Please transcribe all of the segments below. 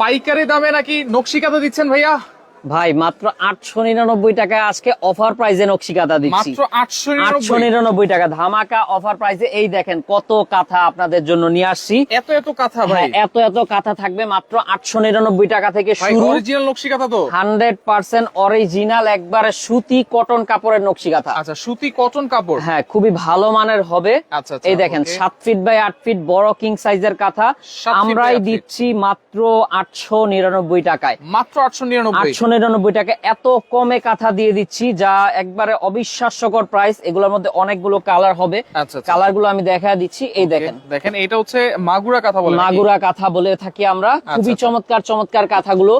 পাইকারি দামে নাকি নকশি কাঁথা দিচ্ছেন ভাইয়া? ভাই মাত্র আটশো নিরানব্বই টাকায় আজকে অফার প্রাইজে নকশি কাঁথা দিচ্ছি। মাত্র আটশো নিরানব্বই। টাকা ধামাকা অফার প্রাইসে এই দেখেন কত কাঁথা আপনাদের জন্য নিয়ে আসছি। এত এত কাঁথা ভাই। হ্যাঁ, এত এত কাঁথা থাকবে মাত্র আটশো নিরানব্বই টাকা থেকে শুরু। অরিজিনাল নকশি কাঁথা তো? হান্ড্রেড পার্সেন্ট অরিজিনাল একবারে সুতি কটন কাপড়ের নকশি কাঁথা আচ্ছা সুতি কটন কাপড়? হ্যাঁ খুবই ভালো মানের হবে। আচ্ছা, আচ্ছা, এই দেখেন সাত ফিট বাই আট ফিট বড় কিং সাইজের কাঁথা। আমরাই দিচ্ছি মাত্র আটশো নিরানব্বই টাকায়। মাত্র আটশো নিরানব্বই। আটশো নিরানব্বই টাকা এত কমে কাঁথা দিয়ে দিচ্ছি যা একবারে অবিশ্বাস্যকর প্রাইস এগুলোর মধ্যে অনেকগুলো কালার হবে। আচ্ছা, আচ্ছা। কালারগুলো আমি দেখা দিচ্ছি। এই দেখেন। দেখেন এটা হচ্ছে মাগুরা কাঁথা বলে? মাগুরা কাঁথা বলে থাকি আমরা। খুবই আচ্ছা। চমৎকার চমৎকার কাঁথাগুলো।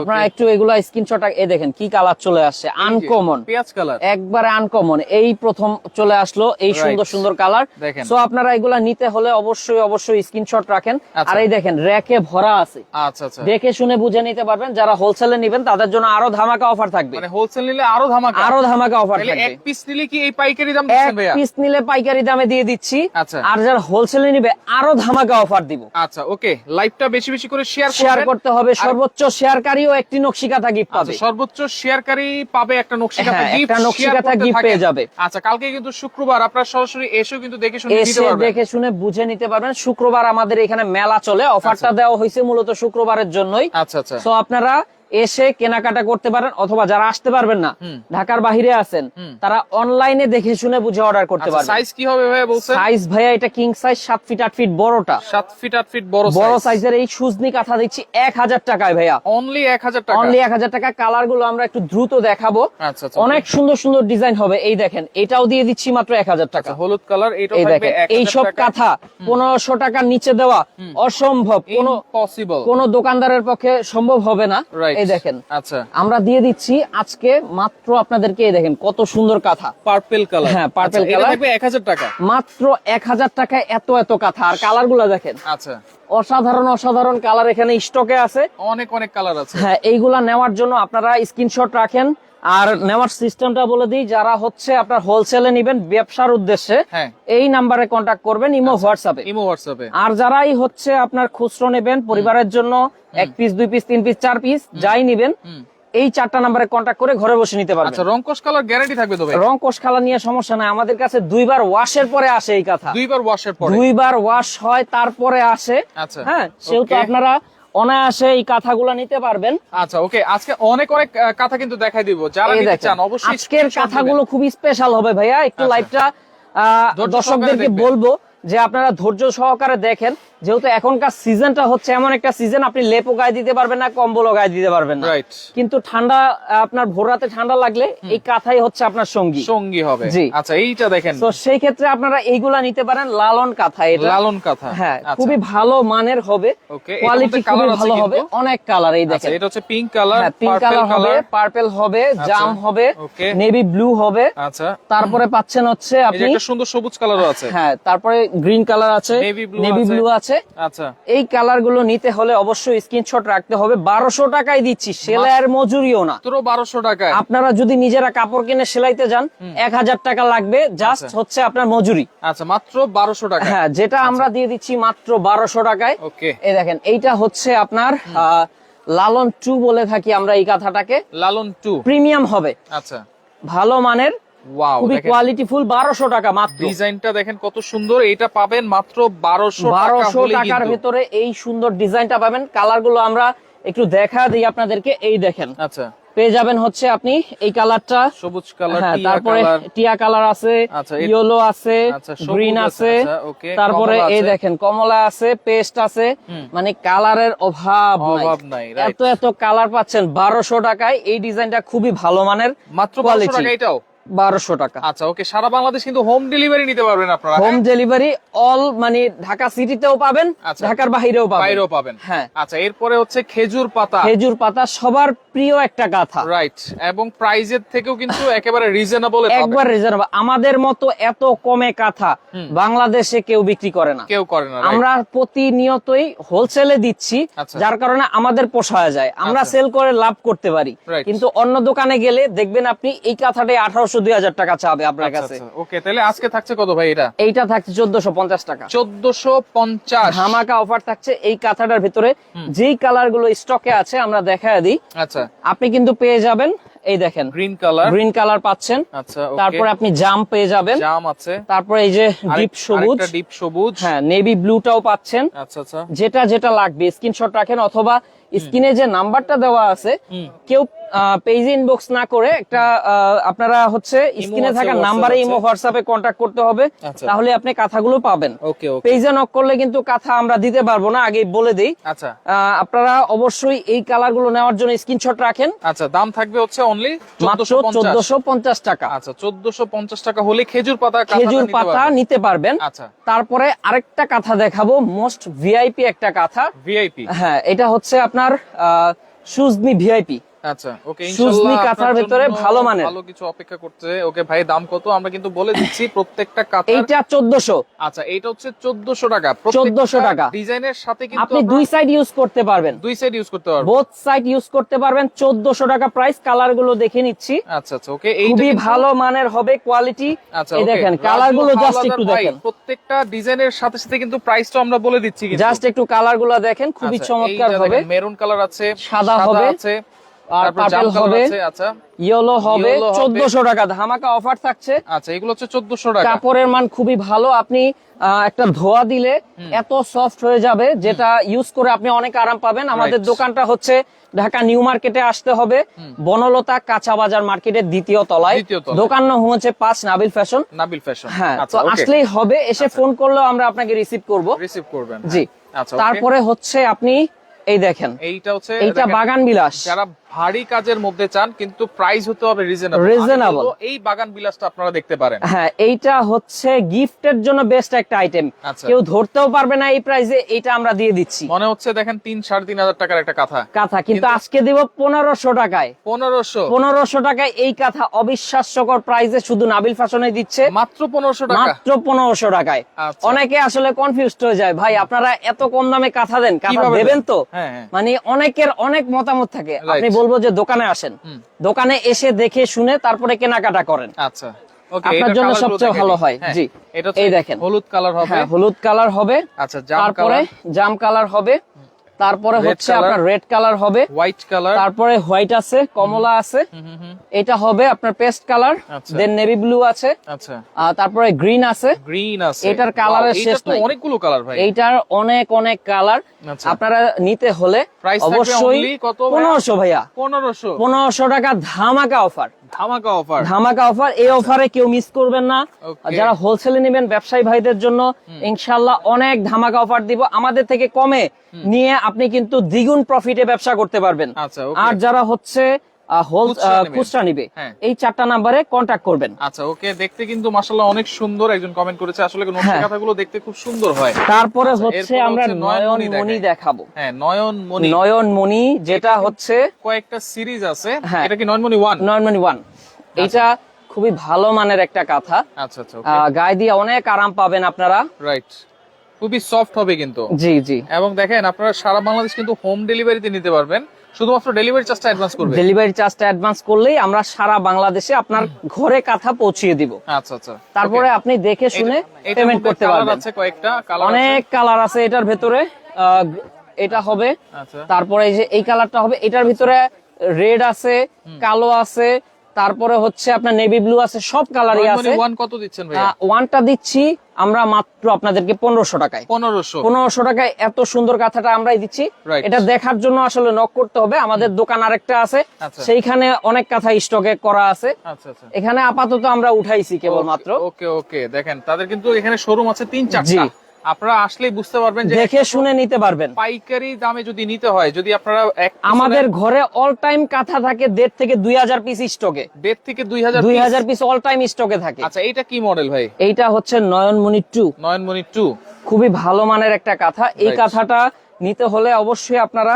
আপনারা. একটু এগুলো স্ক্রিনশট এই দেখেন কি কালার চলে আসছে? আনকমন পেঁয়াজ কালার একবারে আনকমন এই প্রথম চলে আসলো এই. সুন্দর সুন্দর কালার। সো আপনারা এগুলা নিতে হলে অবশ্যই অবশ্যই স্ক্রিনশট রাখেন। আচ্ছা। আর এই দেখেন র্যাকে ভরা আছে। আচ্ছা আচ্ছা। দেখে শুনে বুঝে নিতে পারবেন। যারা হোলসেলে নেবেন তাদের জন্য আরও ধামাকা অফার থাকবে। মানে হোলসেল নিলে আরও ধামাকা। আরও ধামাকা অফার থাকবে। এক পিস নিলে কি এই পাইকারি দাম এক পিস নিলে পাইকারি দামে দিয়ে দিচ্ছি। আচ্ছা। আর যারা হোলসেলে নিবে আরও ধামাকা অফার দিব। আচ্ছা ওকে লাইভটা বেশি বেশি করে শেয়ার শেয়ার করতে হবে। সর্বোচ্চ শেয়ারকারীও একটি নকশিকাথা গিফট পাবে। আচ্ছা, সর্বোচ্চ শেয়ারকারী পাবে একটা নকশি কাঁথা হ্যাঁ, গিফট একটা নকশি কাঁথা পেয়ে যাবে। আচ্ছা কালকে কিন্তু শুক্রবার আপনারা সরাসরি এসেও কিন্তু দেখে শুনে নিতে পারবেন। দেখে শুনে বুঝে নিতে পারবেন। শুক্রবার আমাদের এখানে মেলা চলে। অফারটা দেওয়া হয়েছে মূলত শুক্রবারের জন্যই। আচ্ছা আচ্ছা। তো আপনারা এসে কেনাকাটা করতে পারেন অথবা যারা আসতে পারবেন না ঢাকার বাহিরে আছেন তারা অনলাইনে দেখে শুনে বুঝে অর্ডার করতে পারবেন। সাইজ কি হবে ভাইয়া বলছেন? সাইজ ভাইয়া এটা কিং সাইজ সাত ফিট আট ফিট বড়টা। সাত ফিট আট ফিট বড় বড় সাইজের এই সুজনি কাঁথা দিচ্ছি এক হাজার টাকায় ভাইয়া। অনলি এক হাজার টাকা? অনলি এক হাজার টাকা। কালারগুলো আমরা একটু দ্রুত দেখাবো। আচ্ছা আচ্ছা অনেক সুন্দর সুন্দর ডিজাইন হবে। এই দেখেন এটাও দিয়ে দিচ্ছি মাত্র এক হাজার টাকা। আচ্ছা, হলুদ কালার এটা এই থাকবে দেখেন এক এইসব কাঁথা পনেরোশো টাকার নিচে দেওয়া অসম্ভব। কোন পসিবল কোন দোকানদারের পক্ষে সম্ভব হবে না। রাইট এই দেখেন। আচ্ছা। আমরা দিয়ে দিচ্ছি আজকে মাত্র আপনাদেরকে এই দেখেন কত সুন্দর কাঁথা। পার্পেল কালার হ্যাঁ, পার্পেল কালার colour। থাকবে এক হাজার টাকা। মাত্র এক হাজার টাকায় এত এত কাঁথা। আর কালারগুলা দেখেন। আচ্ছা। অসাধারণ অসাধারণ কালার এখানে স্টকে আছে। অনেক অনেক কালার আছে। হ্যাঁ এইগুলা নেওয়ার জন্য আপনারা স্ক্রিনশট রাখেন। আর নেওয়ার সিস্টেমটা বলে দিই যারা হচ্ছে আপনার হোলসেলে নিবেন ব্যবসার উদ্দেশ্যে হ্যাঁ। এই নাম্বারে কন্ট্যাক্ট করবেন ইমো হোয়াটসঅ্যাপে। ইমো হোয়াটসঅ্যাপে। আর যারাই হচ্ছে আপনার খুচরো নেবেন পরিবারের জন্য এক পিস দুই পিস তিন পিস চার পিস যাই নিবেন এই চারটা নাম্বারে কন্ট্যাক্ট করে ঘরে বসে নিতে পারবেন। আচ্ছা রংকশ কালার গ্যারান্টি থাকবে তো ভাই? রং কোষ খালা নিয়ে সমস্যা নাই। আমাদের কাছে দুইবার ওয়াশের পরে আসে এই কথা। দুইবার ওয়াশের পরে? দুইবার ওয়াশ হয় তারপরে আসে। আচ্ছা হ্যাঁ সেহেতু Okay. আপনারা অনায়াসে এই কাঁথাগুলো নিতে পারবেন। আচ্ছা ওকে আজকে অনেক অনেক কথা কিন্তু দেখাই দিব। যারা নিতে চান অবশ্যই আজকের কথাগুলো। খুবই স্পেশাল হবে ভাইয়া। একটু আচ্ছা। লাইভটা ধৈর্য দর্শকদেরকে বলব যে আপনারা ধৈর্য সহকারে দেখেন। যেহেতু এখনকার সিজনটা হচ্ছে এমন একটা সিজন আপনি লেপও গায়ে দিতে পারবেন না কম্বলও গায়ে দিতে পারবেন না। কিন্তু ঠান্ডা আপনার ভোর রাতে ঠান্ডা লাগলে এই কাঁথাই হচ্ছে আপনার সঙ্গী। সঙ্গী হবে। জি। আচ্ছা এইটা দেখেন। তো সেই ক্ষেত্রে আপনারা এইগুলা নিতে পারেন লালন কাঁথা এটা। লালন কথা। হ্যাঁ আচ্ছা। খুবই ভালো মানের হবে। কোয়ালিটি খুবই ভালো হবে। অনেক কালার এই আচ্ছা দেখেন। এটা হচ্ছে পিঙ্ক কালার পিঙ্ক কালার হবে পার্পল হবে জাম হবে. নেভি ব্লু হবে। আচ্ছা। তারপরে পাচ্ছেন হচ্ছে আপনি একটা সুন্দর সবুজ কালারও আছে। হ্যাঁ তারপরে গ্রিন কালার আছে নেভি ব্লু আছে আচ্ছা। এই কালারগুলো নিতে হলে অবশ্যই স্ক্রিনশট রাখতে হবে। বারোশো টাকায় দিচ্ছি সেলাইয়ের মজুরিও না। তোর বারোশো টাকায়। আপনারা যদি নিজেরা কাপড় কিনে সেলাইতে যান এক হাজার টাকা লাগবে জাস্ট আচ্ছা। হচ্ছে আপনার মজুরি। আচ্ছা মাত্র বারোশো টাকা হ্যাঁ যেটা আমরা দিয়ে দিচ্ছি মাত্র বারোশো টাকায়। ওকে। এই দেখেন এইটা হচ্ছে আপনার লালন টু বলে থাকি আমরা এই কাঁথাটাকে। লালন টু। প্রিমিয়াম হবে। আচ্ছা। ভালো মানের ওয়াও খুবই কোয়ালিটি ফুল বারোশো টাকা মাত্র। ডিজাইনটা দেখেন কত সুন্দর এটা পাবেন মাত্র টাকা টাকার। ভেতরে এই সুন্দর ডিজাইনটা পাবেন। আমরা একটু দেখা দিই আপনাদেরকে এই দেখেন। আচ্ছা। পেয়ে যাবেন হচ্ছে আপনি এই কালারটা। সবুজ কালার হ্যাঁ তারপরে টিয়া কালার আছে আচ্ছা, ইয়েলো আছে আচ্ছা, গ্রিন আছে, আছে। তারপরে এই দেখেন কমলা আছে পেস্ট আছে। মানে কালারের। অভাব নাই, এত এত কালার পাচ্ছেন বারোশো টাকায়। এই ডিজাইনটা খুবই ভালো মানের মাত্র কোয়ালিটি এটাও? বারোশো টাকা। আচ্ছা ওকে সারা বাংলাদেশ কিন্তু হোম ডেলিভারি নিতে পারবেন আপনারা হোম ডেলিভারি অল মানে ঢাকা সিটিতেও পাবেন আচ্ছা। ঢাকার বাহিরেও পাবেন। বাইরেও পাবেন। হ্যাঁ। আচ্ছা এরপরে হচ্ছে খেজুর পাতা। খেজুর পাতা সবার প্রিয় একটা গাথা। রাইট এবং প্রাইজের থেকেও কিন্তু একেবারে রিজনেবল একবার রিজার্ভ আমাদের মতো এত কমে কাঁথা বাংলাদেশে কেউ বিক্রি করে না। কেউ করে না আমরা প্রতিনিয়তই হোলসেলে দিচ্ছি আচ্ছা। যার কারণে আমাদের পোষায় যায়। আমরা আচ্ছা। সেল করে লাভ করতে পারি। কিন্তু অন্য দোকানে গেলে দেখবেন আপনি এই কাঁথাটাই আঠারোশো চোদ্দশো দুই হাজার টাকা চাবে আপনার আচ্ছা, কাছে। ওকে তাহলে আজকে থাকছে কত ভাই এটা? এইটা থাকছে চোদ্দশো পঞ্চাশ টাকা। চোদ্দশো পঞ্চাশ। ধামাকা অফার থাকছে এই কাঁথাটার ভিতরে। যেই কালারগুলো স্টকে আছে আমরা দেখা দিই। আচ্ছা। আপনি কিন্তু পেয়ে যাবেন এই দেখেন। গ্রিন কালার গ্রিন কালার পাচ্ছেন। আচ্ছা তারপরে আপনি জাম পেয়ে যাবেন। জাম আছে। তারপরে এই যে ডিপ সবুজ। ডিপ সবুজ। হ্যাঁ নেভি ব্লুটাও পাচ্ছেন। আচ্ছা আচ্ছা। যেটা যেটা লাগবে স্ক্রিনশট রাখেন অথবা স্ক্রিনে যে নাম্বারটা দেওয়া আছে কেউ পেজ ইনবক্স না করে একটা আপনারা হচ্ছে স্ক্রিনে থাকা নাম্বারে ইমো হোয়াটসঅ্যাপে কন্ট্যাক্ট করতে হবে আচ্ছা। তাহলে আপনি কাঁথাগুলো পাবেন। ওকে ওকে পেজে নক করলে কিন্তু কাঁথা আমরা দিতে পারব না আগেই বলে দিই। আচ্ছা। আপনারা অবশ্যই এই কালারগুলো নেওয়ার জন্য স্ক্রিনশট রাখেন। আচ্ছা দাম থাকবে হচ্ছে অনলি মাত্র চোদ্দশো পঞ্চাশ। চোদ্দশো পঞ্চাশ টাকা। আচ্ছা চোদ্দশো পঞ্চাশ টাকা হলে খেজুর পাতা খেজুর পাতা নিতে পারবেন। আচ্ছা। তারপরে আরেকটা কাঁথা দেখাবো মোস্ট ভিআইপি একটা কাঁথা। ভিআইপি হ্যাঁ এটা হচ্ছে আপনার সুজনি ভিআইপি আচ্ছা ওকে সুজনি কাঁথার ভেতরে ভালো মানের। ভালো কিছু অপেক্ষা করতে ওকে ভাই দাম কত? আমরা কিন্তু বলে দিচ্ছি প্রত্যেকটা কাঁথা এইটা চোদ্দশো। আচ্ছা এটা হচ্ছে চোদ্দশো টাকা। 1400 টাকা। ডিজাইনের সাথে কিন্তু আপনি দুই সাইড ইউজ করতে পারবেন। দুই সাইড ইউজ করতে পারব বোথ সাইড ইউজ করতে পারবেন। চোদ্দশো টাকা প্রাইস কালারগুলো দেখে নিচ্ছি। আচ্ছা আচ্ছা ওকে এইটা খুবই ভালো মানের হবে কোয়ালিটি আচ্ছা এই দেখেন কালারগুলো জাস্ট একটু দেখেন। প্রত্যেকটা ডিজাইনের সাথে সাথে কিন্তু প্রাইসটা আমরা বলে দিচ্ছি জাস্ট একটু কালারগুলো দেখেন খুবই আচ্ছা, চমৎকার হবে। মেরুন কালার আছে সাদা হবে, আছে। আর পার্পল হবে আচ্ছা। ইয়েলো হবে Yellow হবে। চোদ্দশো টাকা ধামাকা অফার থাকছে। আচ্ছা এগুলো হচ্ছে চোদ্দশো টাকা। কাপড়ের মান খুবই ভালো আপনি একটা ধোয়া দিলে এত সফট হয়ে যাবে যেটা ইউজ করে আপনি অনেক আরাম পাবেন। আমাদের দোকানটা হচ্ছে ঢাকা নিউ মার্কেটে আসতে হবে বনলতা কাঁচা বাজার মার্কেটের দ্বিতীয় তলায়। দোকান নাম হচ্ছে পাঁচ নাবিল ফ্যাশন নাবিল ফ্যাশন হ্যাঁ আচ্ছা তো আসলেই হবে এসে ফোন করলেও আমরা আপনাকে রিসিভ করব। রিসিভ করবেন জি। আচ্ছা তারপরে হচ্ছে আপনি এই দেখেন এইটা হচ্ছে এইটা বাগান বিলাস যারা ভারী কাজের মধ্যে চান কিন্তু প্রাইস হতে হবে রিজনেবল Reasonable। এই বাগান বিলাসটা আপনারা দেখতে পারেন। হ্যাঁ এইটা হচ্ছে গিফটের জন্য বেস্ট একটা আইটেম আচ্ছা। কেউ ধরতেও পারবে না এই প্রাইসে এইটা আমরা দিয়ে দিচ্ছি। মনে হচ্ছে দেখেন তিন সাড়ে তিন হাজার টাকার একটা কাঁথা। কাঁথা কিন্তু কিন্তু- আজকে দিব পনেরোশো টাকায়। পনেরোশো। পনেরোশো টাকায় এই কাঁথা অবিশ্বাস্যকর প্রাইসে শুধু নাবিল ফ্যাশনে দিচ্ছে। মাত্র পনেরোশো টাকা? মাত্র পনেরোশো টাকায়। আচ্ছা। অনেকে আসলে কনফিউজড হয়ে যায় ভাই আপনারা এত কম দামে কাঁথা দেন? কাঁথা দেবেন তো? হ্যাঁ, হ্যাঁ। মানে অনেকের অনেক মতামত থাকে। আপনি বলব যে দোকানে আসেন। দোকানে এসে দেখে শুনে তারপরে কেনাকাটা করেন। আচ্ছা। আপনার জন্য সবচেয়ে ভালো হয়, হ্যাঁ, জি। এই দেখেন। হলুদ কালার হবে। হ্যাঁ হলুদ কালার হবে। আচ্ছা তারপরে জাম কালার হবে। তারপরে হচ্ছে আপনার রেড কালার হবে। হোয়াইট কালার তারপরে হোয়াইট আছে কমলা আছে। এটা হবে আপনার paste colour. Then navy blue আছে। আচ্ছা। তারপরে গ্রিন আছে। গ্রিন আছে। এটার এর শেষ তো নাই। অনেকগুলো কালার ভাই। এইটার অনেক অনেক কালার আচ্ছা। আপনারা নিতে হলে অবশ্যই কত ভাইয়া? পনেরোশো ভাইয়া। পনেরোশো। পনেরোশো টাকা ধামাকা অফার ধামাকা অফার ধামাকা অফার এই অফারে কেউ মিস করবেন না। যারা হোলসেলে নেবেন ব্যবসায়ী ভাইদের জন্য ইনশাল্লাহ অনেক ধামাকা অফার দিব। আমাদের থেকে কমে নিয়ে আপনি কিন্তু দ্বিগুণ প্রফিটে ব্যবসা করতে পারবেন। আচ্ছা, আর যারা হচ্ছে হোল খুচরা নিবে। হ্যাঁ। এই চারটা নাম্বারে কন্ট্যাক্ট করবেন। আচ্ছা ওকে দেখতে কিন্তু মাশাআল্লাহ অনেক সুন্দর একজন কমেন্ট করেছে। আসলে নকশা হ্যাঁ। কথাগুলো দেখতে খুব সুন্দর হয়। তারপরে আচ্ছা, হচ্ছে আমরা নয়ন মণি দেখাবো। হ্যাঁ নয়ন মণি নয়ন মণি যেটা হচ্ছে কয়েকটা সিরিজ আছে। হ্যাঁ। এটা কি নয়নমণি ওয়ান নয়ন ওয়ান এটা খুবই ভালো মানের একটা কাঁথা। আচ্ছা আচ্ছা গায়ে দিয়ে অনেক আরাম পাবেন আপনারা। রাইট খুবই সফট হবে কিন্তু। জি জি। এবং দেখেন আপনারা সারা বাংলাদেশ কিন্তু হোম ডেলিভারিতে নিতে পারবেন। শুধুমাত্র ডেলিভারি চার্জটা অ্যাডভান্স করবে? ডেলিভারি চার্জটা অ্যাডভান্স করলেই আমরা সারা বাংলাদেশে আপনার ঘরে কাঁথা পৌঁছিয়ে দিব। আচ্ছা আচ্ছা। তারপরে আপনি দেখে শুনে পেমেন্ট করতে পারবেন। আছে কয়েকটা কালার অনেক কালার আছে এটার ভেতরে। এটা হবে। আচ্ছা। তারপরে এই যে এই কালারটা হবে এটার ভিতরে রেড আছে কালো আছে তারপরে হচ্ছে আপনার নেভি ব্লু আছে সব কালারই আছে। ওয়ান কত দিচ্ছেন ভাইয়া? ওয়ানটা দিচ্ছি আমরা মাত্র আপনাদেরকে পনেরোশো টাকায়। পনেরোশো। পনেরোশো টাকায় এত সুন্দর কাঁথাটা আমরাই দিচ্ছি। এটা দেখার জন্য আসলে নক করতে হবে। আমাদের দোকান আরেকটা আছে। আচ্ছা। সেইখানে অনেক কাঁথা স্টকে করা আছে। আচ্ছা আচ্ছা। এখানে আপাতত আমরা উঠাইছি কেবল মাত্র ওকে ওকে। দেখেন তাদের কিন্তু এখানে শোরুম আছে তিন। চারটা। আপনারা আসলে বুঝতে পারবেন দেখে শুনে নিতে পারবেন। পাইকারি দামে যদি নিতে হয় যদি আপনারা আমাদের ঘরে অল টাইম কাঁথা থাকে দেড় থেকে দুই হাজার পিস স্টকে দেড় থেকে দুই হাজার দুই হাজার পিস অল টাইম স্টকে থাকে। আচ্ছা এইটা কি মডেল ভাই? এইটা হচ্ছে নয়নমণি টু নয়নমণি টু খুবই ভালো মানের একটা কাঁথা। এই কাঁথাটা নিতে হলে অবশ্যই আপনারা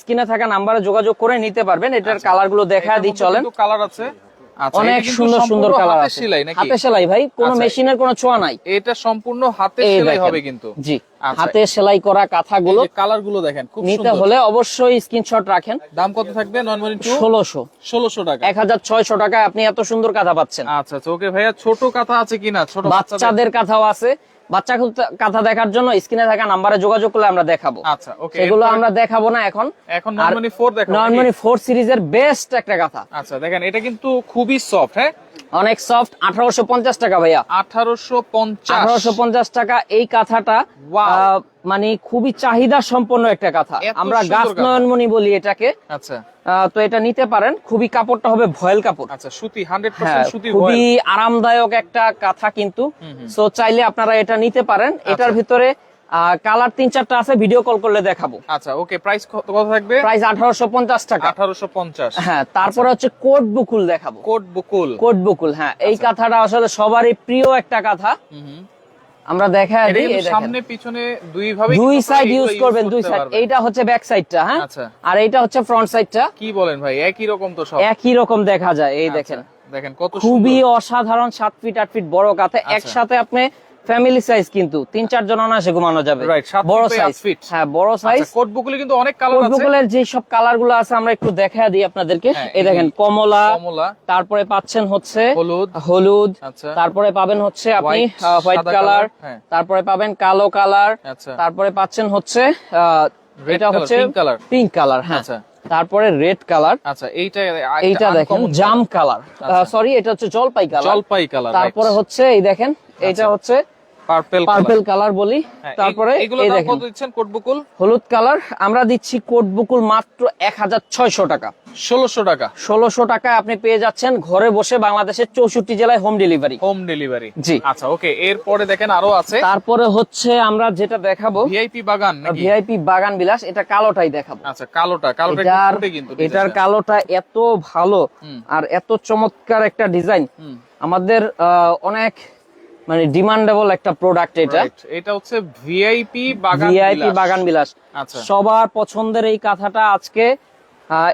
স্ক্রিনে থাকা নাম্বারে যোগাযোগ করে নিতে পারবেন। এটার কালারগুলো দেখা দিই চলেন। কালার আছে। আচ্ছা, অনেক সুন্দর সুন্দর কালার আছে। সেলাই নাকি? হাতে সেলাই ভাই কোনো আচ্ছা। মেশিনের কোনো ছোঁয়া নাই। এটা সম্পূর্ণ হাতে সেলাই হবে কিন্তু। জি আচ্ছা। হাতে সেলাই করা কাঁথাগুলো কালারগুলো দেখেন খুব নিতে হলে অবশ্যই স্ক্রিনশট রাখেন। দাম কত থাকবে? নন মানি টু? ষোলোশো। ষোলোশো টাকা। এক হাজার ছয়শো টাকায় আপনি এত সুন্দর কাঁথা পাচ্ছেন। আচ্ছা আচ্ছা ওকে ভাইয়া ছোট কাঁথা আছে কিনা? ছোট বাচ্চাদের? বাচ্চাদের কাঁথাও আছে। বাচ্চা কাঁথা দেখার জন্য স্ক্রিনে থাকা নাম্বারে যোগাযোগ করলে আমরা দেখাবো। আচ্ছা ওকে এগুলো আমরা দেখাবো না এখন। এখন নর্মালি ফোর দেখো নর্মালি 4 সিরিজের বেস্ট একটা কাঁথা। আচ্ছা দেখেন এটা কিন্তু খুবই সফট হ্যাঁ? অনেক সফট আঠারোশো পঞ্চাশ টাকা ভাইয়া। আঠারোশো পঞ্চাশ। আঠারোশো পঞ্চাশ টাকা এই কাঁথাটা মানে খুবই চাহিদা সম্পন্ন একটা কাঁথা। আমরা গাছ নয়নমণি বলি এটাকে। আচ্ছা। তো এটা নিতে পারেন খুবই কাপড়টা হবে ভয়েল কাপড়। আচ্ছা সুতি হান্ড্রেড হ্যাঁ পার্সেন্ট সুতি খুবই আরামদায়ক একটা কাঁথা কিন্তু। সো চাইলে আপনারা এটা নিতে পারেন। আচ্ছা। এটার ভিতরে কালার তিন চারটা আছে ভিডিও কল করলে দেখাবো। আচ্ছা ওকে প্রাইস কত থাকবে? প্রাইস আঠারোশো পঞ্চাশ টাকা। আঠারোশো পঞ্চাশ। হ্যাঁ তারপরে হচ্ছে কোট বুকুল দেখাবো। কোট বকুল। কোট বুকুল হ্যাঁ এই আচ্ছা। কাঁথাটা আসলে সবারই প্রিয় একটা কাঁথা। আমরা দেখা সামনে পিছনে দুই ভাবে দুই সাইড ইউজ করবেন দুই সাইড এইটা হচ্ছে ব্যাক সাইডটা হ্যাঁ? আচ্ছা। আর এইটা হচ্ছে ফ্রন্ট সাইডটা কি বলেন ভাই একই রকম তো সব? একই রকম দেখা যায় এই আচ্ছা, দেখেন। দেখেন কত খুবই অসাধারণ সাত ফিট আট ফিট বড় কাঁথে। আচ্ছা। একসাথে আপনি ফ্যামিলি সাইজ কিন্তু। তিন চার জন ঘুমানো যাবে। বড় সাইজ হ্যাঁ বড় সাইজ আচ্ছা কোট বকুলে কিন্তু অনেক কালার আছে। যে সব কালারগুলো আছে আমরা একটু দেখা দিই আপনাদেরকে। হ্যাঁ, এই দেখেন কমলা তারপরে পাচ্ছেন হচ্ছে হলুদ। হলুদ। আচ্ছা। তারপরে পাবেন হচ্ছে আপনি হোয়াইট কালার হ্যাঁ। তারপরে পাবেন কালো কালার আচ্ছা। তারপরে পাচ্ছেন হচ্ছে আহ, এটা হচ্ছে পিঙ্ক কালার হ্যাঁ। তারপরে রেড কালার আচ্ছা এইটা এইটা দেখেন জাম কালার। সরি এটা হচ্ছে জলপাই কালার জলপাই কালার তারপরে হচ্ছে এই দেখেন এটা হচ্ছে পার্পল পার্পল কালার বলি। তারপরে এগুলো কত দিচ্ছেন কোট হলুদ কালার আমরা দিচ্ছি কোট বুকুল মাত্র টাকা। টাকা। টাকায় আপনি পেয়ে যাচ্ছেন ঘরে বসে বাংলাদেশের চৌষট্টি জেলায় হোম ডেলিভারি হোম ডেলিভারি জি। আচ্ছা ওকে এরপরে দেখেন আরও আছে। তারপরে হচ্ছে আমরা যেটা দেখাবো ভিআইপি বাগান ভিআইপি বাগান বিলাস এটা কালোটাই দেখাবো। আচ্ছা কালোটা কালোটা কিন্তু এটার কালোটা এত ভালো আর এত চমৎকার একটা ডিজাইন। আমাদের আহ, অনেক মানে ডিমান্ডেবল একটা প্রোডাক্ট এটা। এটা হচ্ছে ভিআইপি বাগান ভিআইপি। বাগান বিলাস। আচ্ছা। সবার পছন্দের এই কাঁথাটা আজকে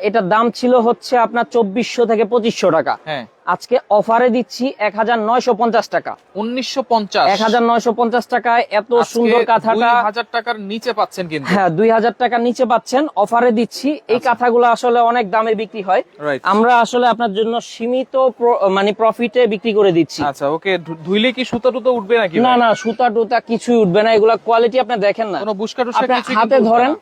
এটার দাম ছিল হচ্ছে আপনার চব্বিশশো থেকে পঁচিশশো টাকা। হ্যাঁ। আজকে অফারে দিচ্ছি এক হাজার নয়শো পঞ্চাশ টাকা। উনিশশো পঞ্চাশ। এক হাজার নয়শো পঞ্চাশ টাকায় এত সুন্দর কাঁথাটা হাজার টাকার নিচে পাচ্ছেন কিন্তু। হ্যাঁ দুই হাজার টাকার নিচে পাচ্ছেন। অফারে দিচ্ছি। এই কাঁথাগুলো আসলে অনেক দামে বিক্রি হয়। আমরা আসলে আপনার জন্য সীমিত মানে প্রফিটে বিক্রি করে দিচ্ছি। আচ্ছা ওকে ধুইলে কি সুতা টুতো উঠবে নাকি না না সুতা টুতা কিছুই উঠবে না। এগুলা কোয়ালিটি আপনি দেখেন না। হাতে ধরেন।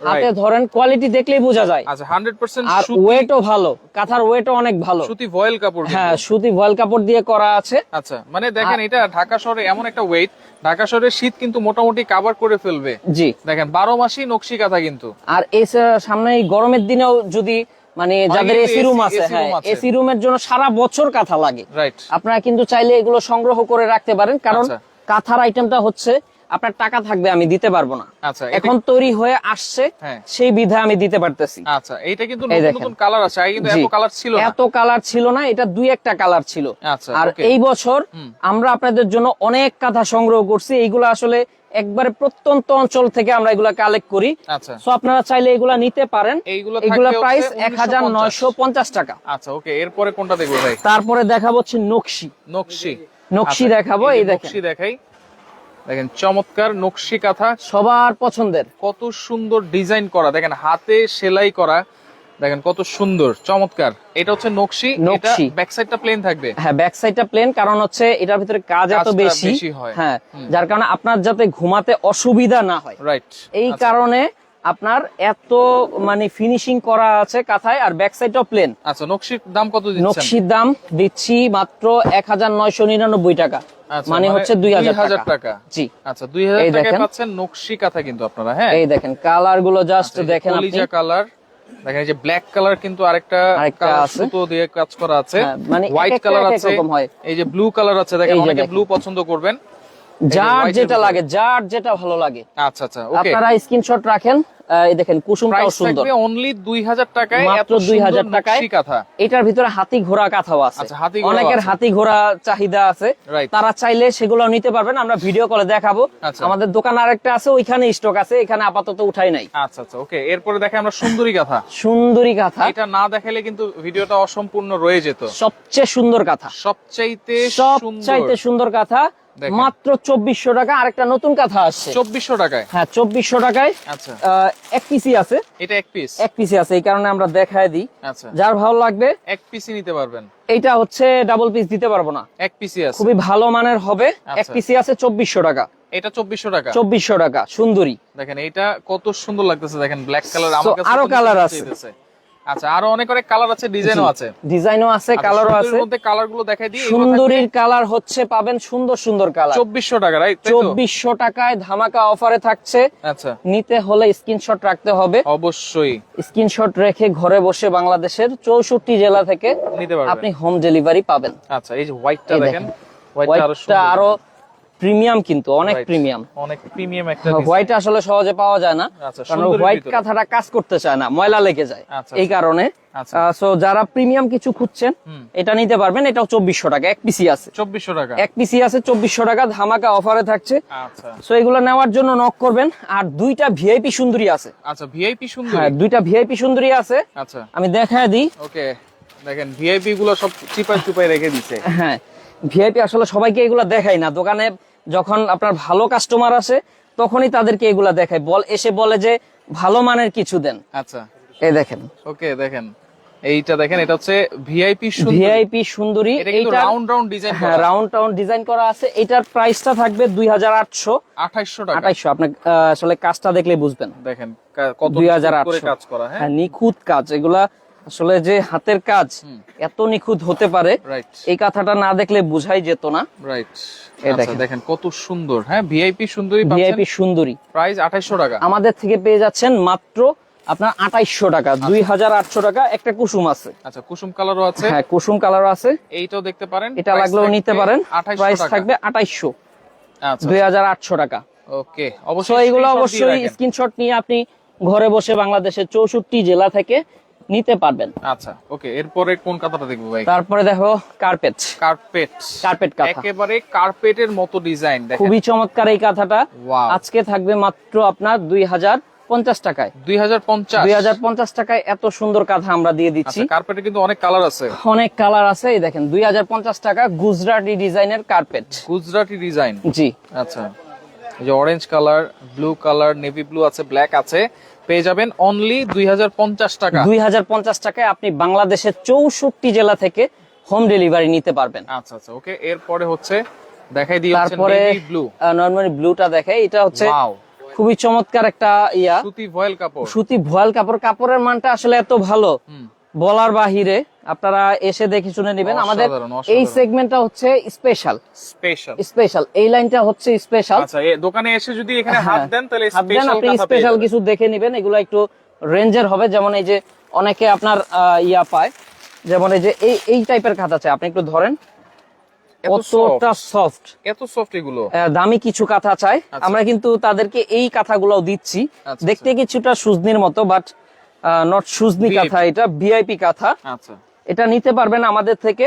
হাতে ধরেন কোয়ালিটি দেখলেই বোঝা যায়। আচ্ছা হান্ড্রেড পার্সেন্ট আর ওয়েটও ভালো কাঁথার ওয়েটও অনেক ভালো। সুতি ভয়েল কাপড় হ্যাঁ সুতি ভয়েল কাপড় দিয়ে করা আছে। আচ্ছা মানে দেখেন এটা ঢাকা শহরে এমন একটা ওয়েট ঢাকা শহরের শীত কিন্তু মোটামুটি কাভার করে ফেলবে। জি। দেখেন বারো মাসই নকশি কাঁথা কিন্তু। আর এই সামনে এই গরমের দিনেও যদি মানে যাদের এসি রুম আছে হ্যাঁ। এসি রুমের জন্য সারা বছর কাঁথা লাগে। রাইট আপনারা কিন্তু চাইলে এগুলো সংগ্রহ করে রাখতে পারেন কারণ আচ্ছা। কাঁথার আইটেমটা হচ্ছে আপনার টাকা থাকবে আমি দিতে পারব না। আচ্ছা এখন তৈরি হয়ে আসছে হ্যাঁ। সেই বিধা আমি দিতে পারতেছি। আচ্ছা এইটা কিন্তু নতুন কালার আছে আগে কিন্তু এত কালার ছিল না। এত কালার ছিল না এটা দুই একটা কালার ছিল। আচ্ছা, আর এই বছর আমরা আপনাদের জন্য অনেক কাঁথা সংগ্রহ করছি এইগুলো আসলে একবারে প্রত্যন্ত অঞ্চল থেকে আমরা এগুলা কালেক্ট করি। আচ্ছা। সো আপনারা চাইলে এগুলা নিতে পারেন। এগুলা প্রাইস এক হাজার নয়শো পঞ্চাশ টাকা। আচ্ছা ওকে এরপরে কোনটা দেখব ভাই? তারপরে দেখাবো হচ্ছে নকশি। নকশি। নকশি আচ্ছা, দেখাবো এই দেখেন। নকশি দেখাই। দেখেন চমৎকার নকশি কাঁথা। সবার পছন্দের। কত সুন্দর ডিজাইন করা। দেখেন হাতে সেলাই করা। দেখেন কত সুন্দর চমৎকার। এটা হচ্ছে নকশি এটা নকশি। ব্যাক সাইডটা প্লেন থাকবে। হ্যাঁ ব্যাক সাইডটা প্লেন কারণ হচ্ছে এটার ভিতরে কাজ এত বেশি। বেশি হয়। হ্যাঁ যার কারণে আপনার যাতে ঘুমাতে অসুবিধা না হয়। রাইট এই কারণে আপনার এত মানে ফিনিশিং করা আছে কাঁথায় আর ব্যাক সাইডটাও প্লেন আচ্ছা নকশির দাম কত দিচ্ছেন? নকশির দাম দিচ্ছি মাত্র এক হাজার নয়শো নিরানব্বই টাকা। আচ্ছা, মানে হচ্ছে দুই হাজার টাকা। টাকা। জি। আচ্ছা দুই হাজার এই টাকায় পাচ্ছেন নকশি কাঁথা কিন্তু আপনারা হ্যাঁ? এই দেখেন কালারগুলো জাস্ট দেখেন আপনি। কলিজা কালার দেখেন এই যে ব্ল্যাক কালার কিন্তু আরেকটা। সুতো দিয়ে কাজ করা আছে। হ্যাঁ, মানে হোয়াইট কালার আছে। হয়। এই যে ব্লু কালার আছে দেখেন অনেকে ব্লু পছন্দ করবেন। যার যেটা লাগে যার যেটা ভালো লাগে। আচ্ছা আচ্ছা ওকে আপনারা স্ক্রিনশট রাখেন এই দেখেন কুসুমটাও সুন্দর। অনলি 2000 টাকায় মাত্র 2000 2000 টাকায়। কাঁথা। এটার ভিতরে হাতি ঘোড়া কাঁথাও আছে। আচ্ছা, অনেকের হাতি ঘোড়া চাহিদা আছে। তারা চাইলে সেগুলো নিতে পারবেন আমরা ভিডিও কলে দেখাবো। আচ্ছা। আমাদের দোকান আরেকটা আছে ওইখানে স্টক আছে এখানে আপাতত উঠাই নাই। আচ্ছা আচ্ছা ওকে এরপরে দেখে আমরা সুন্দরী কাঁথা। সুন্দরী কাঁথা। এটা না দেখালে কিন্তু ভিডিওটা অসম্পূর্ণ রয়ে যেত। সবচেয়ে সুন্দর কাঁথা। সবচাইতে সবচাইতে সুন্দর কাঁথা। মাত্র চব্বিশশো টাকা আরেকটা নতুন কাঁথা আসছে। 2400 টাকায়? হ্যাঁ চব্বিশশো টাকায় আচ্ছা। এক পিসি আছে। এটা এক পিস এক পিসি আছে এই কারণে আমরা দেখায় দিই। আচ্ছা। যার ভালো লাগবে এক পিসই নিতে পারবেন। এইটা হচ্ছে ডাবল পিস দিতে পারব না। এক পিসি আছে। খুবই ভালো মানের হবে। এক আচ্ছা। পিসি আছে চব্বিশশো টাকা। এটা 2400 টাকা? চব্বিশশো টাকা সুন্দরী। দেখেন এটা কত সুন্দর লাগতেছে দেখেন ব্ল্যাক কালার আরও কালার আছে। আচ্ছা আরও অনেক অনেক কালার আছে ডিজাইনও আছে। ডিজাইনও আছে আচ্ছা, কালারও আছে। মধ্যে দেখাই দিই সুন্দরীর কালার হচ্ছে পাবেন সুন্দর সুন্দর কালার চব্বিশশো টাকা রাইট চব্বিশশো টাকায় ধামাকা অফারে থাকছে। আচ্ছা। নিতে হলে স্ক্রিনশট রাখতে হবে। অবশ্যই। স্ক্রিনশট রেখে ঘরে বসে বাংলাদেশের চৌষট্টি জেলা থেকে নিতে পারবেন আপনি হোম ডেলিভারি পাবেন। আচ্ছা এই যে হোয়াইটটা দেখেন। হোয়াইটটা আরও প্রিমিয়াম কিন্তু অনেক প্রিমিয়াম। অনেক প্রিমিয়াম একটা হোয়াইট আসলে সহজে পাওয়া যায় না আচ্ছা, কারণ হোয়াইট কাঁথাটা কাজ করতে চায় না ময়লা লেগে যায় আচ্ছা, এই কারণে। আচ্ছা। সো যারা প্রিমিয়াম কিছু খুঁজছেন এটা নিতে পারবেন এটাও চব্বিশশো টাকা এক পিসি আছে। চব্বিশশো টাকা। এক পিসি আছে চব্বিশশো টাকা ধামাকা অফারে থাকছে। আচ্ছা। সো এগুলো নেওয়ার জন্য নক করবেন আর দুইটা ভিআইপি সুন্দরী আছে। আচ্ছা ভিআইপি সুন্দর? হ্যাঁ দুইটা ভিআইপি সুন্দরী আছে। আচ্ছা। আমি দেখায় দিই। ওকে দেখেন ভিআইপি গুলো সব চিপাই চুপাই রেখে দিছে। হ্যাঁ ভিআইপি আসলে সবাইকে এগুলা দেখাই না দোকানে যখন আপনার ভালো কাস্টমার আসে তখনই তাদেরকে এগুলা দেখায়। বল এসে বলে যে ভালো মানের কিছু দেন। আচ্ছা। এই দেখেন। ওকে দেখেন। এইটা দেখেন এটা হচ্ছে ভিআইপি সুন্দর। ভিআইপি সুন্দরী। এটা রাউন্ড রাউন্ড ডিজাইন হ্যাঁ রাউন্ড টাউন ডিজাইন করা আছে। এটার প্রাইসটা থাকবে দুই হাজার আটশো। 2800 টাকা। আঠাইশো আপনার আহ, আসলে কাজটা দেখলে বুঝবেন। দেখেন কত 2800 করে কাজ করা হ্যাঁ? হ্যাঁ নিখুঁত কাজ। এগুলা আসলে যে হাতের কাজ এত নিখুঁত হতে পারে এই কথাটা না দেখলে বুঝাই যেত না। রাইট আচ্ছা দেখেন। কত সুন্দর হ্যাঁ? ভিআইপি সুন্দরী ভিআইপি সুন্দরী। প্রাইস 2800 টাকা। আমাদের থেকে পেয়ে যাচ্ছেন মাত্র আপনার আঠাইশশো টাকা দুই হাজার আটশো টাকা একটা কুসুম আছে। আচ্ছা কুসুম কালারও আছে। হ্যাঁ কুসুম কালার আছে। এইটাও দেখতে পারেন। এটা লাগলেও নিতে পারেন। 2800 প্রাইস থাকবে আঠাইশশো। আচ্ছা। দুই হাজার আটশো টাকা। ওকে অবশ্যই এগুলো অবশ্যই স্ক্রিনশট নিয়ে আপনি ঘরে বসে বাংলাদেশের চৌষট্টি জেলা থেকে নিতে পারবেন। আচ্ছা ওকে এরপরে কোন কাতাটা দেখব ভাই? তারপরে দেখো কার্পেট কার্পেট কার্পেট কাঁথা। একেবারে কার্পেটের মতো ডিজাইন দেখেন। খুবই চমৎকার এই কাঁথাটা. আজকে থাকবে মাত্র আপনার দুই হাজার পঞ্চাশ টাকায়। 2050 দুই হাজার পঞ্চাশ টাকায় এত সুন্দর কাঁথা আমরা দিয়ে দিচ্ছি। আচ্ছা কার্পেটে কিন্তু অনেক কালার আছে। অনেক কালার আছে এই দেখেন দুই হাজার পঞ্চাশ টাকা গুজরাটি ডিজাইনের কার্পেট গুজরাটি ডিজাইন জি। আচ্ছা যে orange colour blue colour navy blue আছে ব্ল্যাক আছে। পেয়ে যাবেন অনলি 2050 টাকা। দুই হাজার পঞ্চাশ টাকায় আপনি বাংলাদেশের চৌষট্টি জেলা থেকে হোম ডেলিভারি নিতে পারবেন। আচ্ছা আচ্ছা ওকে এরপরে হচ্ছে দেখাই দিই তারপরে ব্লু নর্মালি ব্লুটা দেখে এটা হচ্ছে খুবই চমৎকার একটা ইয়া। সুতি ভয়েল কাপড়। সুতি ভয়েল কাপড় কাপড়ের মানটা আসলে এত ভালো। বলার বাহিরে আপনারা এসে দেখে শুনে নেবেন। আমাদের এই। সেগমেন্টটা হচ্ছে স্পেশাল স্পেশাল স্পেশাল এই লাইনটা হচ্ছে স্পেশাল আচ্ছা দোকানে এসে যদি এখানে হাত হ্যাঁ। দেন তাহলে স্পেশাল আপনি স্পেশাল কিছু দেখে নেবেন। এগুলো একটু রেঞ্জের হবে। যেমন এই যে অনেকে আপনার ইয়া পায়। যেমন এই যে এই এই টাইপের কাঁথা চাই আপনি একটু ধরেন। কতটা সফট এত সফট এগুলো। দামি কিছু কাঁথা চাই। আমরা কিন্তু তাদেরকে এই কাঁথাগুলো দিচ্ছি। আচ্ছা, দেখতে কিছুটা সুজনির মতো বাট নট সুজনি কাঁথা এটা ভিআইপি কাঁথা আচ্ছা। এটা নিতে পারবেন আমাদের থেকে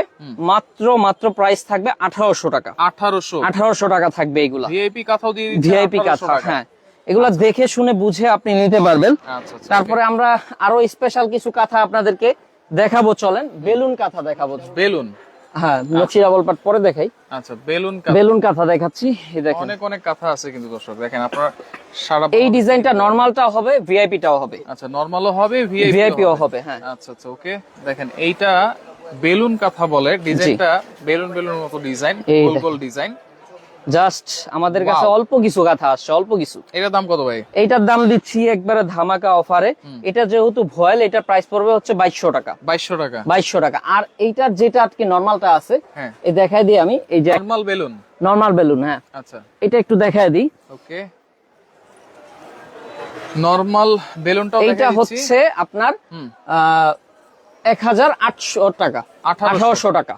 মাত্র মাত্র প্রাইস থাকবে আঠারোশো টাকা। 1800 আঠারোশো টাকা থাকবে এগুলা। ভিআইপি কাঁথাও দিয়ে ভিআইপি কাঁথা হ্যাঁ। এগুলা দেখে শুনে বুঝে আপনি নিতে পারবেন। আচ্ছা আচ্ছা তারপরে আমরা আরও স্পেশাল কিছু কাঁথা আপনাদেরকে দেখাবো চলেন। বেলুন কাঁথা দেখাবো। বেলুন। হ্যাঁ নচিরাবল পাট পরে দেখাই। আচ্ছা বেলুন কাঁথা। বেলুন কাঁথা দেখাচ্ছি এই দেখেন। অনেক অনেক কাঁথা আছে কিন্তু দর্শক দেখেন আপনারা সারা এই ডিজাইনটা নর্মালটাও হবে ভিআইপিটাও হবে। আচ্ছা নর্মালও হবে ভিআইপি ভিআইপিও হবে হ্যাঁ। আচ্ছা আচ্ছা ওকে। দেখেন এইটা বেলুন কাঁথা বলে ডিজাইনটা বেলুন বেলুন মতো ডিজাইন গোল গোল ডিজাইন। জাস্ট আমাদের কাছে অল্প কিছু কাঁথা আসছে অল্প কিছু। এটার দাম কত ভাই? এইটার দাম দিচ্ছি একবারে ধামাকা অফারে। এটা যেহেতু ভয়েল এটার প্রাইস পড়বে হচ্ছে বাইশশো টাকা। বাইশশো টাকা। বাইশশো টাকা। আর এইটার যেটা আজকে নর্মালটা আছে হ্যাঁ। এই দেখাই দিই আমি এই যে নর্মাল বেলুন নর্মাল বেলুন হ্যাঁ। আচ্ছা। এটা একটু দেখাই দিই। ওকে। নর্মাল বেলুনটাও এইটা দেখা হচ্ছে আপনার এক হাজার আটশো টাকা। 1800 আঠারোশো টাকা।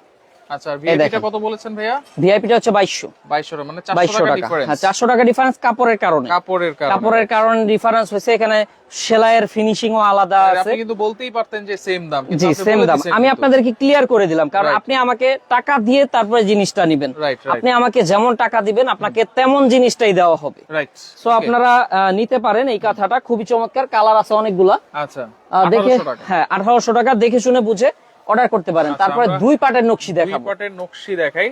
আচ্ছা ভিআইপিটা কত বলেছেন ভাইয়া? ভিআইপিটা হচ্ছে বাইশশো। 2200 মানে 400 টাকা টাকা। ডিফারেন্স হ্যাঁ চারশো টাকা ডিফারেন্স কাপড়ের কারণে। কাপড়ের কারণে। কাপড়ের কারণে ডিফারেন্স হয়েছে। এখানে সেলাইয়ের ফিনিশিং ও আলাদা আছে। আপনি কিন্তু বলতেই পারতেন যে সেম দাম জি সেম দাম। আমি। আপনাদেরকে ক্লিয়ার করে দিলাম। কারণ আপনি আমাকে টাকা দিয়ে তারপরে জিনিসটা নেবেন। আপনি আমাকে যেমন টাকা দিবেন আপনাকে তেমন জিনিসটাই দেওয়া হবে। রাইট সো আপনারা নিতে পারেন এই কথাটা। খুবই চমৎকার। কালার আছে অনেকগুলা। আচ্ছা দেখে হ্যাঁ আঠারোশো টাকা দেখে শুনে বুঝে অর্ডার করতে পারেন। আচ্ছা, তারপরে দুই পাটের নকশি দুই দেখাবো। পাটের নকশি দেখাই।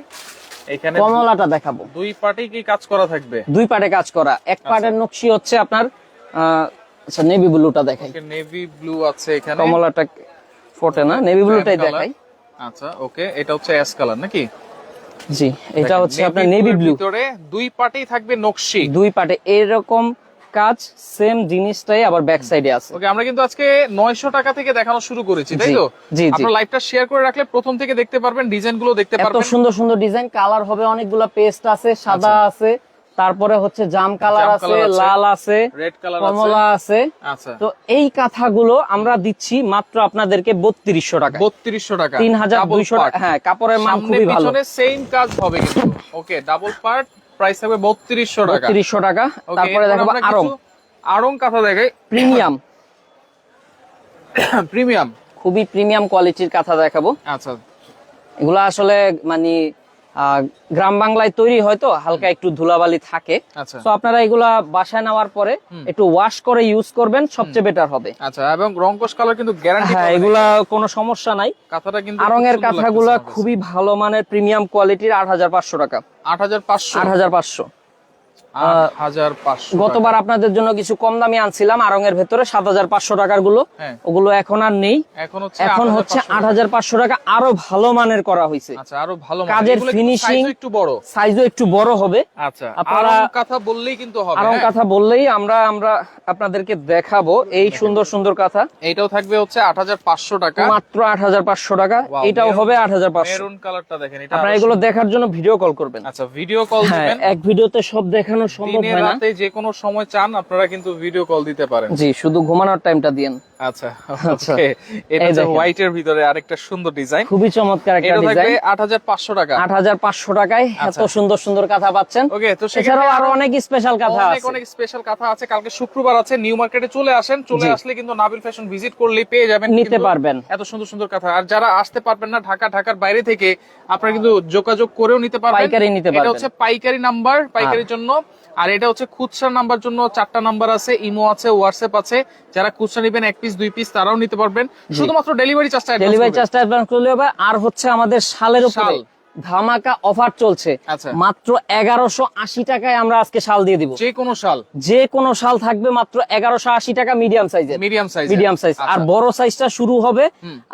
এখানে কমলাটা দেখাবো। দুই পাটেই কি কাজ করা থাকবে? দুই পাটে কাজ করা। এক পাটের নকশি হচ্ছে আপনার আচ্ছা নেভি ব্লুটা দেখাই। নেভি ব্লু আছে এখানে। কমলাটা ফোটে না। নেভি ব্লুটাই দেখাই। আচ্ছা ওকে এটা হচ্ছে অ্যাশ কালার নাকি? জি এটা হচ্ছে আপনার নেভি ব্লু ভিতরে দুই পাটেই থাকবে নকশি। দুই পাটে এরকম কাজ সেম জিনিসটাই আবার ব্যাক সাইডে আছে। ওকে আমরা কিন্তু আজকে 900 টাকা থেকে দেখানো শুরু করেছি তাই তো? জি, জি। আপনারা লাইভটা শেয়ার করে রাখলে প্রথম থেকে দেখতে পারবেন ডিজাইনগুলো দেখতে এত সুন্দর সুন্দর ডিজাইন কালার হবে অনেকগুলা পেস্ট আছে সাদা আছে তারপরে হচ্ছে জাম কালার আছে লাল আছে রেড কালার আছে। কমলা আছে। আচ্ছা। তো এই কাঁথাগুলো আমরা দিচ্ছি মাত্র আপনাদেরকে বত্রিশশো টাকা 3200 টাকা। তিন হাজার দুইশো part। হ্যাঁ কাপড়ের মান খুবই ভালো। পিছনে সেম কাজ হবে কিন্তু। ওকে ডাবল পার্ট প্রাইস থাকবে 3200 টাকা। বত্রিশশো টাকা। তারপরে দেখাবো আরং আরং আড়ং কাঁথা দেখাই। প্রিমিয়াম। প্রিমিয়াম। খুবই প্রিমিয়াম কোয়ালিটির কাঁথা দেখাবো। আচ্ছা। এগুলো আসলে মানে গ্রাম বাংলায় তৈরি হয়তো হালকা একটু ধুলাবালি থাকে। আচ্ছা। তো আপনারা এগুলা বাসায় নেওয়ার পরে একটু ওয়াশ করে ইউজ করবেন সবচেয়ে বেটার হবে। আচ্ছা এবং রং কোষ কালার কিন্তু গ্যারান্টি হ্যাঁ এগুলা কোনো সমস্যা নাই। কাঁথাটা কিন্তু আরং এর কাঁথাগুলো। খুবই ভালো মানের প্রিমিয়াম কোয়ালিটির আট হাজার পাঁচশো টাকা। 8500 আট হাজার পাঁচশো। 8500 গতবার আপনাদের জন্য কিছু কম দামি আনছিলাম আরং এর ভেতরে সাত হাজার পাঁচশো টাকারগুলো। হ্যাঁ। ওগুলো এখন আর নেই। এখন হচ্ছে এখন হচ্ছে 8500 আট হাজার পাঁচশো টাকা আরও ভালো মানের করা হয়েছে। আচ্ছা আরও ভালো কাজের একটু বড়। সাইজও একটু বড় হবে। আচ্ছা আপনারা- আরং কাঁথা বললেই কিন্তু হবে আরং হ্যাঁ? বললেই আমরা আমরা আপনাদেরকে দেখাবো এই সুন্দর সুন্দর কাঁথা। এইটাও থাকবে হচ্ছে 8500 টাকা। মাত্র আট হাজার পাঁচশো টাকা। এটাও হবে আট হাজার পাঁচশো কালারটা দেখেন আপনারা এগুলো দেখার জন্য ভিডিও কল করবেন। আচ্ছা ভিডিও কল হ্যাঁ এক ভিডিওতে সব দেখানো সম্ভব হয় না। রাতে যে কোনো সময় চান আপনারা কিন্তু ভিডিও কল দিতে পারেন। জি শুধু ঘুমানোর টাইমটা দিয়েন। আচ্ছা আচ্ছা। okay, এটা দেখেন। হোয়াইট এর ভিতরে আরেকটা সুন্দর ডিজাইন খুবই চমৎকার একটা এটা থাকবে 8500 টাকা। আট হাজার পাঁচশো টাকায় এত আচ্ছা। সুন্দর সুন্দর কাঁথা পাচ্ছেন। ওকে তো আরও অনেক স্পেশাল কাঁথা আছে। অনেক স্পেশাল কথা আছে। কালকে শুক্রবার আছে নিউ মার্কেটে চলে আসেন। চলে আসলে কিন্তু নাবিল ফ্যাশন ভিজিট করলেই পেয়ে যাবেন। নিতে পারবেন। এত সুন্দর সুন্দর কথা। আর যারা আসতে পারবেন না ঢাকা ঢাকার বাইরে থেকে আপনারা কিন্তু যোগাযোগ করেও নিতে পারবেন। পাইকারি নিতে এটা হচ্ছে পাইকারি নাম্বার পাইকারির জন্য। আর এটা হচ্ছে খুচরা নাম্বার জন্য চারটা নাম্বার আছে ইমো আছে হোয়াটসঅ্যাপ আছে। যারা খুচরা নেবেন এক পিস দুই পিস তারাও নিতে পারবেন। শুধুমাত্র ডেলিভারি চার্জটা ডেলিভারি চার্জটা অ্যাডভান্স করলে হবে আর হচ্ছে আমাদের সালের উপরে। ধামাকা অফার চলছে। আচ্ছা। মাত্র এগারোশো আশি টাকায় আমরা আজকে শাল দিয়ে দিব। যে কোনো শাল। যে কোনো শাল থাকবে মাত্র এগারোশো আশি টাকা মিডিয়াম সাইজের মিডিয়াম সাইজ মিডিয়াম সাইজ আর বড় সাইজটা শুরু হবে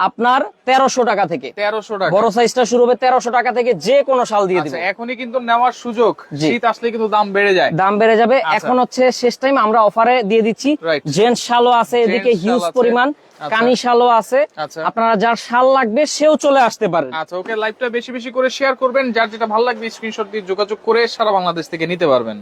আপনার তেরোশো টাকা থেকে। তেরোশো টাকা। বড় সাইজটা শুরু হবে তেরোশো টাকা থেকে যে কোনো শাল দিয়ে দিব। আচ্ছা এখনই কিন্তু নেওয়ার সুযোগ। শীত আসলে কিন্তু দাম বেড়ে যায়। দাম বেড়ে যাবে। আচ্ছা। এখন হচ্ছে শেষ টাইম আমরা অফারে দিয়ে দিচ্ছি. জেন্টস শালও আছে এদিকে হিউজ পরিমাণ। কানি শালও আছে। আচ্ছা। আপনারা যার শাল লাগবে সেও চলে আসতে পারে আচ্ছা ওকে লাইভটা বেশি বেশি করে শেয়ার করবেন। যার যেটা ভালো লাগবে স্ক্রিনশট দিয়ে যোগাযোগ করে সারা বাংলাদেশ থেকে নিতে পারবেন।